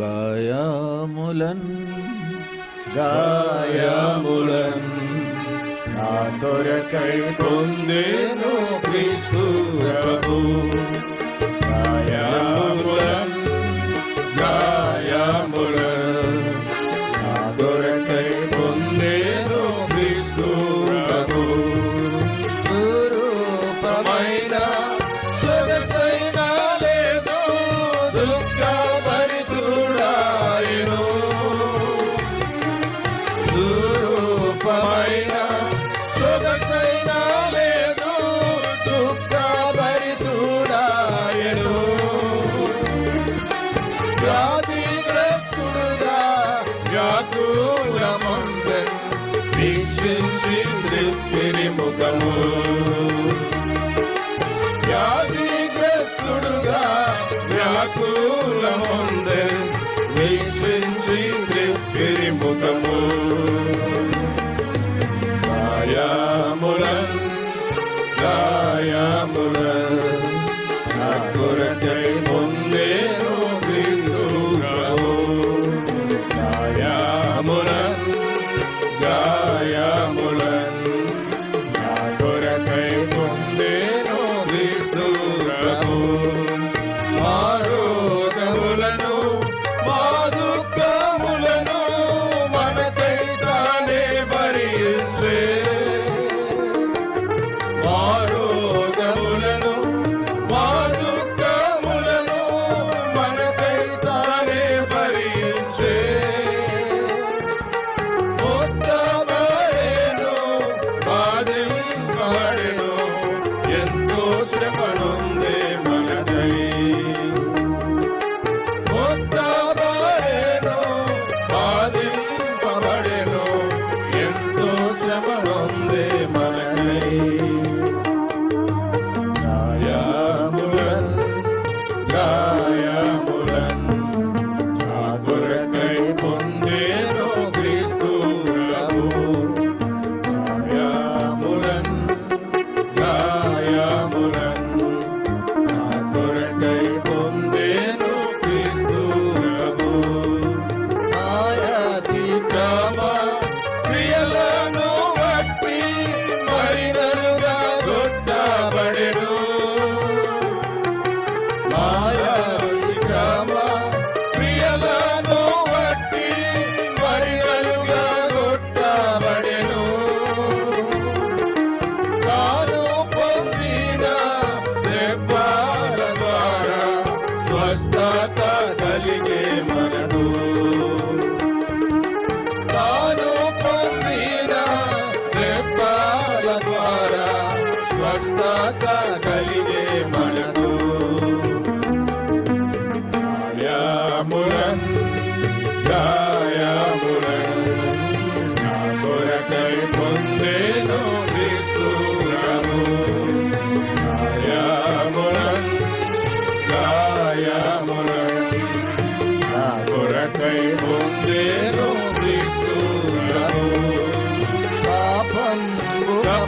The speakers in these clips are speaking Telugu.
గాయాములన్ గాయాములన్ నా కొరకై పొందేను క్రీస్తు ప్రభు. राधे Amor.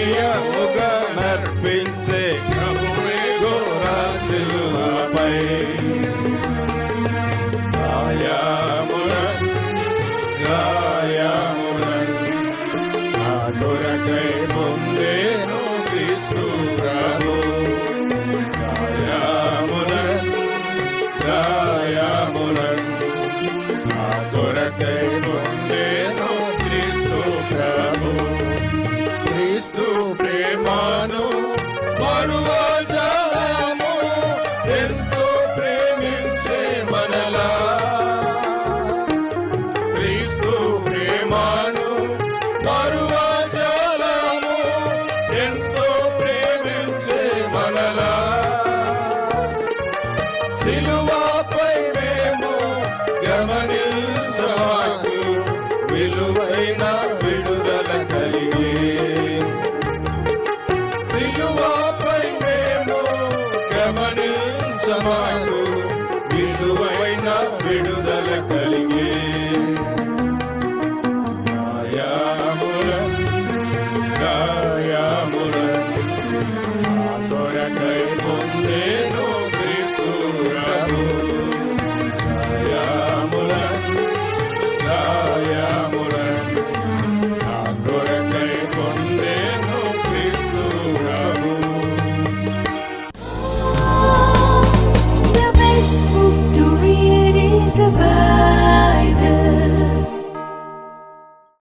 ప్రియముగా నర్పించే ప్రభువే గోరాశిలుపై గాయమున గాయమున నా కొరకై ಬಿಡ ಬಿಡು